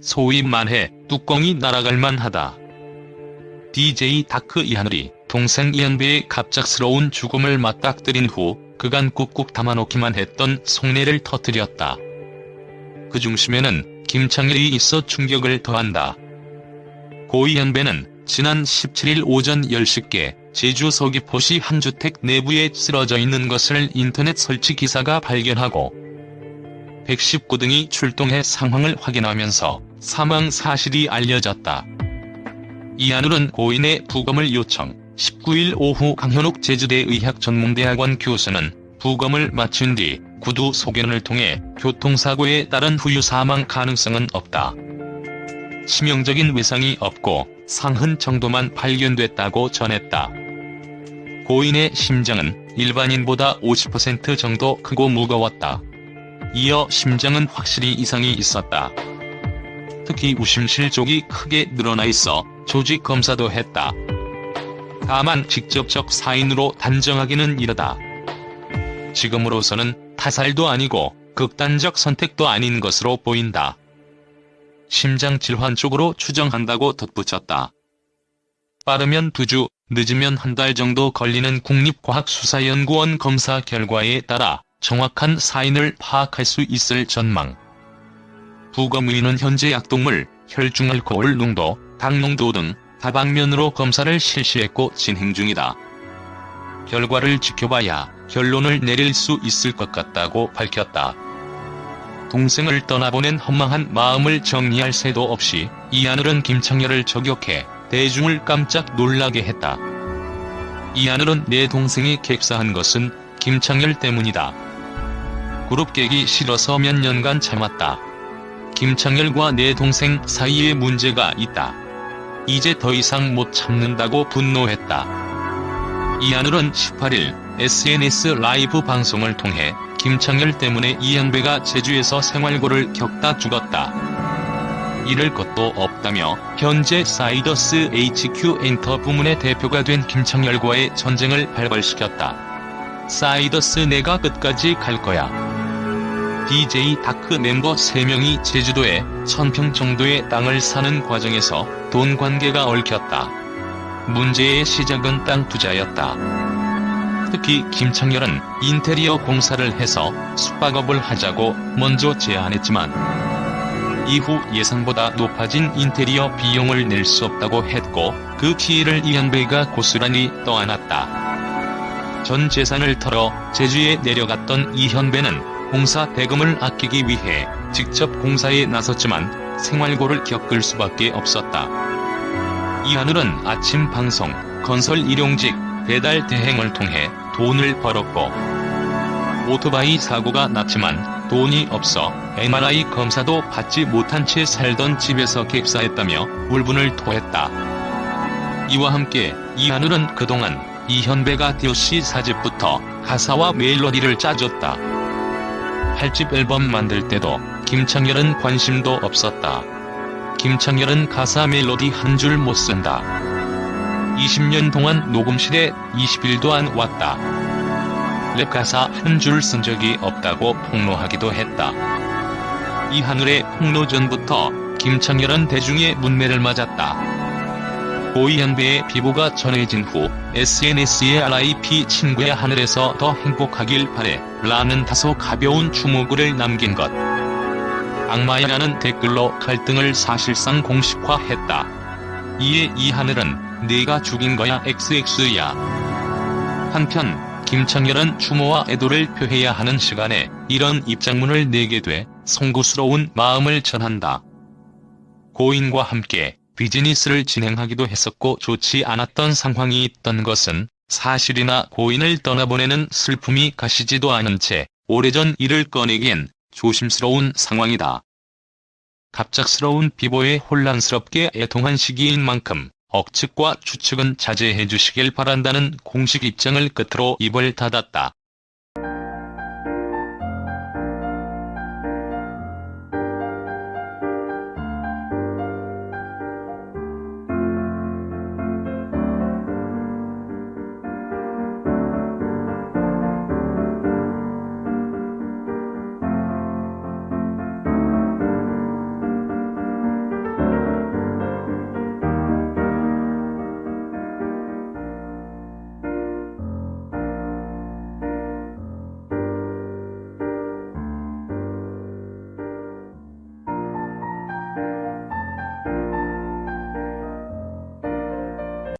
소위 만해 뚜껑이 날아갈 만하다. DJ 다크 이하늘이 동생 이현배의 갑작스러운 죽음을 맞닥뜨린 후 그간 꾹꾹 담아놓기만 했던 속내를 터뜨렸다. 그 중심에는 김창일이 있어 충격을 더한다. 고 이현배는 지난 17일 오전 10시께 제주 서귀포시 한 주택 내부에 쓰러져 있는 것을 인터넷 설치 기사가 발견하고 119등이 출동해 상황을 확인하면서 사망 사실이 알려졌다. 이하늘은 고인의 부검을 요청, 19일 오후 강현욱 제주대 의학전문대학원 교수는 부검을 마친 뒤 구두 소견을 통해 교통사고에 따른 후유 사망 가능성은 없다. 치명적인 외상이 없고 상흔 정도만 발견됐다고 전했다. 고인의 심장은 일반인보다 50% 정도 크고 무거웠다. 이어 심장은 확실히 이상이 있었다. 특히 우심실 쪽이 크게 늘어나 있어 조직 검사도 했다. 다만 직접적 사인으로 단정하기는 이르다. 지금으로서는 타살도 아니고 극단적 선택도 아닌 것으로 보인다. 심장 질환 쪽으로 추정한다고 덧붙였다. 빠르면 두 주, 늦으면 한 달 정도 걸리는 국립과학수사연구원 검사 결과에 따라 정확한 사인을 파악할 수 있을 전망. 부검의는 현재 약동물, 혈중알코올 농도, 당 농도 등 다방면으로 검사를 실시했고 진행 중이다. 결과를 지켜봐야 결론을 내릴 수 있을 것 같다고 밝혔다. 동생을 떠나보낸 허망한 마음을 정리할 새도 없이 이하늘은 김창렬을 저격해 대중을 깜짝 놀라게 했다. 이하늘은 내 동생이 객사한 것은 김창렬 때문이다. 그룹 깨기 싫어서 몇 년간 참았다. 김창렬과 내 동생 사이에 문제가 있다. 이제 더 이상 못 참는다고 분노했다. 이하늘은 18일 SNS 라이브 방송을 통해 김창렬 때문에 이현배가 제주에서 생활고를 겪다 죽었다. 잃을 것도 없다며 현재 사이더스 HQ 엔터 부문의 대표가 된 김창렬과의 전쟁을 발발시켰다. 사이더스 내가 끝까지 갈 거야. DJ 다크 멤버 3명이 제주도에 1000평 정도의 땅을 사는 과정에서 돈 관계가 얽혔다. 문제의 시작은 땅 투자였다. 특히 김창렬은 인테리어 공사를 해서 숙박업을 하자고 먼저 제안했지만 이후 예상보다 높아진 인테리어 비용을 낼 수 없다고 했고 그 피해를 이현배가 고스란히 떠안았다. 전 재산을 털어 제주에 내려갔던 이현배는 공사 대금을 아끼기 위해 직접 공사에 나섰지만 생활고를 겪을 수밖에 없었다. 이하늘은 아침 방송, 건설 일용직, 배달 대행을 통해 돈을 벌었고 오토바이 사고가 났지만 돈이 없어 MRI 검사도 받지 못한 채 살던 집에서 객사했다며 울분을 토했다. 이와 함께 이하늘은 그동안 이현배가 디오씨 사집부터 가사와 멜로디를 짜줬다. 8집 앨범 만들 때도 김창렬은 관심도 없었다. 김창렬은 가사 멜로디 한 줄 못 쓴다. 20년 동안 녹음실에 20일도 안 왔다. 랩 가사 한 줄 쓴 적이 없다고 폭로하기도 했다. 이 하늘의 폭로 전부터 김창렬은 대중의 문매를 맞았다. 고이현배의 비보가 전해진 후 SNS에 RIP 친구의 하늘에서 더 행복하길 바래 라는 다소 가벼운 추모글을 남긴 것. 악마야라는 댓글로 갈등을 사실상 공식화했다. 이에 이 하늘은 내가 죽인 거야 XX야. 한편 김창렬은 추모와 애도를 표해야 하는 시간에 이런 입장문을 내게 돼 송구스러운 마음을 전한다. 고인과 함께 비즈니스를 진행하기도 했었고 좋지 않았던 상황이 있던 것은 사실이나 고인을 떠나보내는 슬픔이 가시지도 않은 채 오래전 일을 꺼내기엔 조심스러운 상황이다. 갑작스러운 비보에 혼란스럽게 애통한 시기인 만큼 억측과 추측은 자제해 주시길 바란다는 공식 입장을 끝으로 입을 닫았다.